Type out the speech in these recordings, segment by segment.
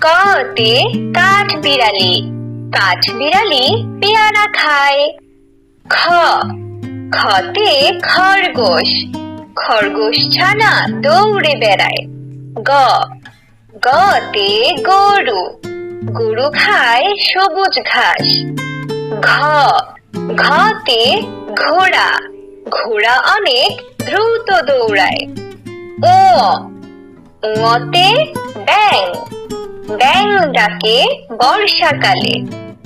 কতে কাঠ বিড়ালি কাঠ বিড়ালি পেয়ারা খায়। খ, খতে খরগোশ খরগোশ ছানা দৌড়ে বেড়ায়। গ, গতে গরু গরু খায় সবুজ ঘাস। ঘ, ঘতে ঘোড়া ঘোড়া অনেক দ্রুত দৌড়ায়। ও উঁতে ব্যাং। ব্যাং ডাকে বর্ষাকালে।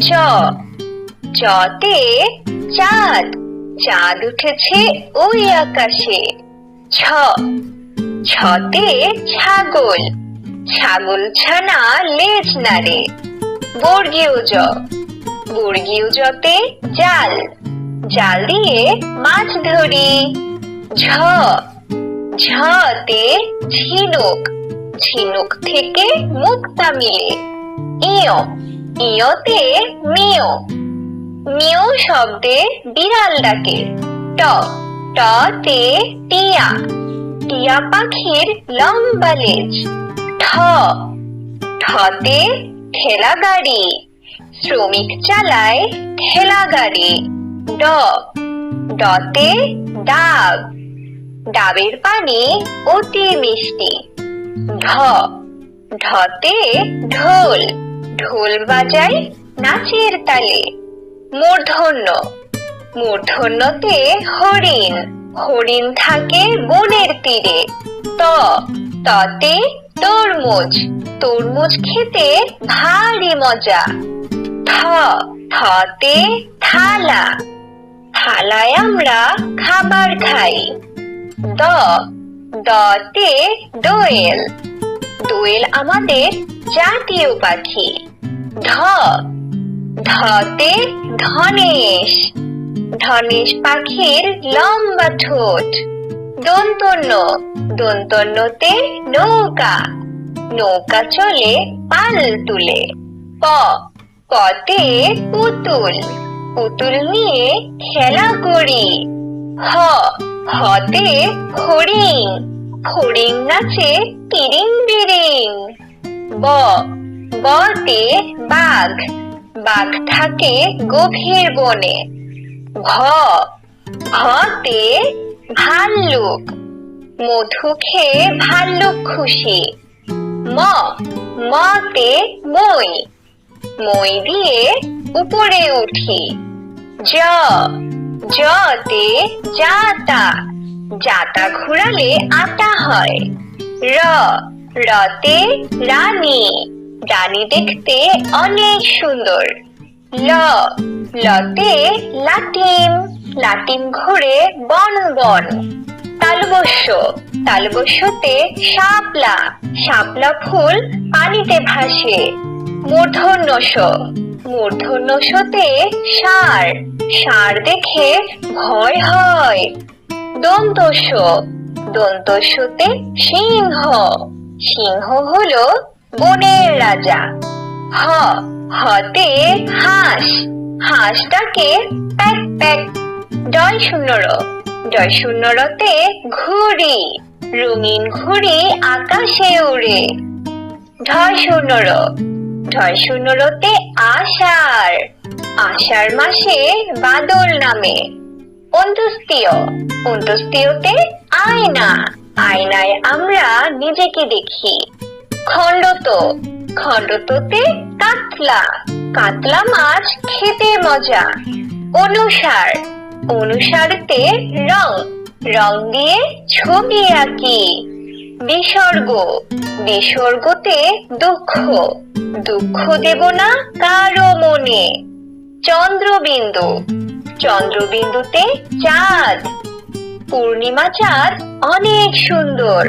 চ। চতে চাঁদ। চাঁদ উঠেছে ওই আকাশে। ছ। ছতে ছাগল। ছাগল ছানা লেজ নাড়ে। বর্গীয় জ বর্গীয় জতে জাল। জাল দিয়ে মাছ ধরি। ঝ। ঝতে ঝিনুক। ঝিনুক থেকে মুক্তা মিলে। ইয়, ইয়তে মিয়। মিয় শব্দে বিড়াল ডাকে। ট, টতে টিয়া। টিয়া পাখির লম্বা লেজ। ঠ, ঠতে ঠেলা গাড়ি। শ্রমিক চালায় ঠেলা গাড়ি। ড, ডতে ডাব। ডাবের পানি অতি মিষ্টি। ঢ, ঢতে ঢোল ঢোল বাজায় নাচের তালে। মূর্ধন্য, মূর্ধন্যতে হরিণ হরিণ থাকে বনের তীরে। ত, ততে তরমুজ তরমুজ খেতে ভারী মজা। থ, থতে থালা, থালায় আমরা খাবার খাই। দ, দতে দোয়েল দোয়েল আমাদের জাতীয় পাখি। ধ ধতে ধনেশ। ধনেশ পাখির লম্বা ঠোঁট। দন্তন্য। দন্তন্যতে নৌকা। নৌকা চলে পাল তুলে। প। পতে পুতুল। পুতুল নিয়ে খেলা করি। হ। হতে হরিণ। হরিণ নাচে তিরিং বিরিং। ব বতে বাঘ বাঘ থাকে গভীর বনে। ভ ভতে ভাল্লুক, মধু খেয়ে ভাল্লুক খুশি। ম, মতে মই মই দিয়ে উপরে উঠি। জ, জতে জাতা জাতা ঘুরালে আটা হয়। র, রতে রানী। রানী দেখতে অনেক সুন্দর। ল, লতে লাটিম। লাটিম ঘুরে বন বন। তালবস্য, তালবস্যতে শাপলা। শাপলা ফুল পানিতে ভাসে। মূর্ধন্যস, মূর্ধন্যসতে ষাঁড় ষাঁড় দেখে ভয় হয়। দন্তস্য দন্তস্যতে সিংহ। সিংহ হলো বনের রাজা। হ, হতে হাঁস। হাঁসটাকে প্যাক প্যাক। জয় শূন্য র জয় শূন্য রতে ঘুড়ি। রঙিন ঘুড়ি আকাশে উড়ে ঢয় শূন্য র ঢয় শূন্য আষাঢ়। আষাঢ় মাসে বাদল নামে। অন্তস্তীয় অন্তস্তীয়তে আয়না আয়নায় আমরা নিজেকে দেখি খণ্ডত খণ্ডততে কাতলা কাতলা মাছ খেতে মজা অনুসার অনুসারতে রং রং দিয়ে ছবি আঁকি বিসর্গ বিসর্গতে দুঃখ দুঃখ দেব না কারও মনে চন্দ্রবিন্দু চন্দ্রবিন্দুতে চাঁদ। পূর্ণিমা চাঁদ অনেক সুন্দর।